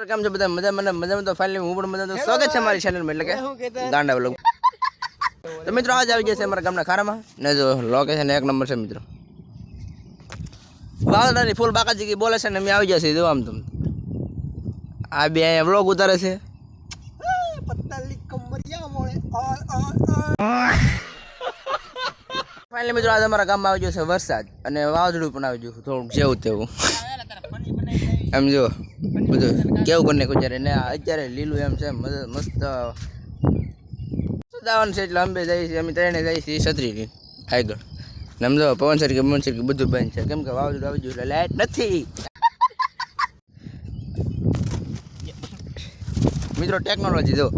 મિત્રો કેમ છો બધા મજા મને મજામાં તો ફાઇનલી હું પણ મજા સ્વાગત છે મારી ચેનલમાં એટલે કે ગાંડા વ્લોગ તો મિત્રો આજ આવી જશે અમારા ગામના ખારામાં. ને જો લોકેશન એક નંબર છે મિત્રો. વાદળાની ફૂલ બાકાજી કી બોલે છે ને અમે આવી જશે જો આમ તમ આ બે અહીંયા વ્લોગ ઉતારે છે. ફાઇનલી મિત્રો આજે અમારા ગામમાં આવી ગયો છે વરસાદ. અને વાવાઝોડું પણ આવી ગયું થોડુંક જેવું તેવું. એમ જો બધું કેવું કરી નાખ્યું જ્યારે ને અત્યારે લીલું એમ છે મસ્ત દાવાનું છે એટલે અંબે જઈએ છીએ અમે ત્રણે જઈએ છીએ છત્રી લઈને આગળ. સમજો પવન સરકી પવન સરકી બધું બંધ છે. કેમ કે વાવાઝોડું આવી ગયું એટલે લાઇટ નથી. મિત્રો ટેકનોલોજી જો.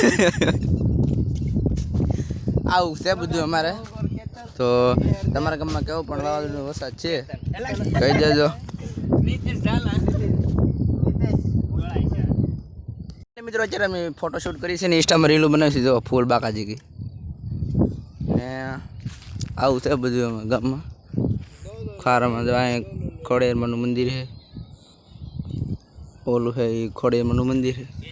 આવું છે બધું અમારે. તો તમારા ગામમાં કેવો પણ વાવાઝોડું વરસાદ છે? કહી દેજો. મિત્રો, અત્યારે અમે ફોટોશૂટ કરી છે ને ઇન્સ્ટામાં રીલું બનાવી જો, ફૂલ બાકાજી કી. ને આવું છે બધું અમારા ગામમાં. ખારામાં જો અહીંયા ખોડેરમાનું મંદિર છે. ઓલું છે એ ખોડેરમાનું મંદિર છે.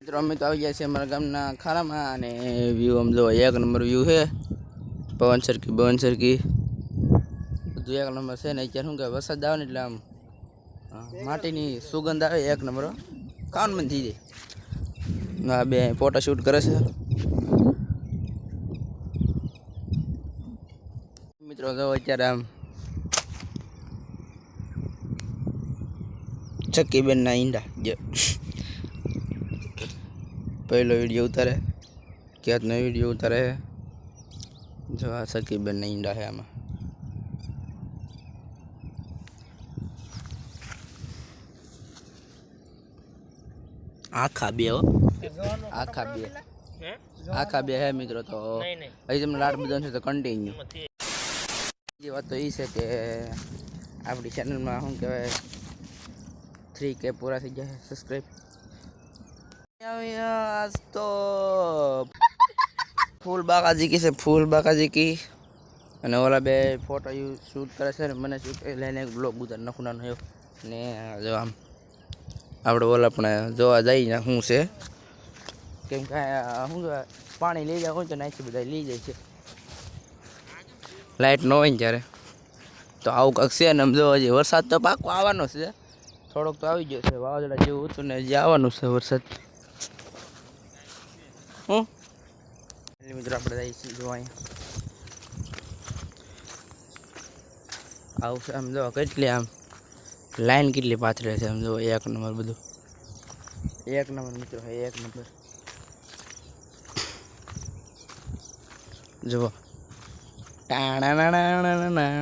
મિત્રો, અમે તો આવી ગયા છીએ અમારા ગામના ખારામાં અને વ્યૂ આમ જો એક નંબર વ્યૂ છે. પવન સરકી પવન સરકી બધું એક નંબર છે ને અત્યારે શું કે વરસાદ આવે ને એટલે આમ માટીની સુગંધ આવે એક નંબર, હો. ખાવાનું મન થઈ જાય. આ બે ફોટા શૂટ કરે છે. મિત્રો, જો અત્યારે આમ ચક્કીબેનના ઈંડા જો પહેલો વીડિયો ઉતારે ક્યાંકનો વીડિયો ઉતારે જો આ સકીબેનના ઈંડા છે આમાં આખા બે હો આખા બે આખા બે હે મિત્રો તો હજી તમને લાડ બધા છે તો કન્ટિન્યુ બીજી વાત તો એ છે કે આપણી ચેનલમાં શું કહેવાય થ્રી કે પૂરા થઈ ગયા સબસ્ક્રાઈબ આજ તો ફૂલ બાકાજી કી છે ફૂલ બાકાજી કી અને ઓલા બે ફોટો શૂટ કરે છે મને શૂટ લઈને બ્લોગ ઉતાર નાખું નાનો એવો ને જો આમ આપણે ઓલા પણ જોવા જઈએ ને શું છે કેમ કે શું પાણી લઈ હોય તો નાખી બધા લઈ જાય છે લાઇટ ન હોય ને ત્યારે તો આવું કંઈક છે ને આમ જોવા જઈએ વરસાદ તો પાકો આવવાનો છે. થોડોક તો આવી ગયો છે, વાવાઝોડા જેવું હતું ને જે આવવાનું છે વરસાદ. હું મિત્રો, આપણે જઈએ છીએ જો અહીંયા. આવું છે આમ જો, કેટલી આમ લાઈન કેટલી પાથરે છે આમ જો, એક નંબર બધું. એક નંબર મિત્રો, એક નંબર. જુઓ. ટાણા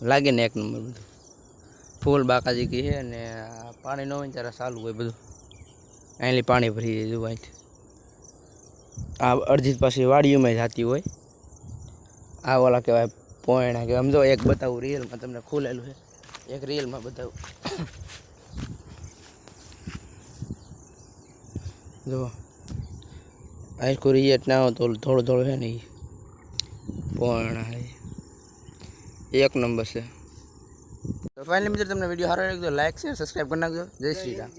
લાગે ને એક નંબર બધું. ફૂલ બાકાજી કહે અને પાણી ન હોય ત્યારે ચાલુ હોય બધું. અહીંથી પાણી ભરી જાય જો અહીંથી આ અડધી પાસે વાડીઓમાં જતી હોય. આ ઓલા કહેવાય પોયણા કે સમજો એક બતાવું રિયલમાં તમને ખુલેલું છે. એક રિયલમાં બતાવું. જુઓ આખું રિયટ ના હોય તો થોડું થોડું છે ને એ પોયણા એક નંબર છે. તો ફાઇનલી મિત્રો તમને વીડિયો સારો લાગ્યો લાઈક શેર સબસ્ક્રાઈબ કરી નાખજો. જય શ્રી રામ.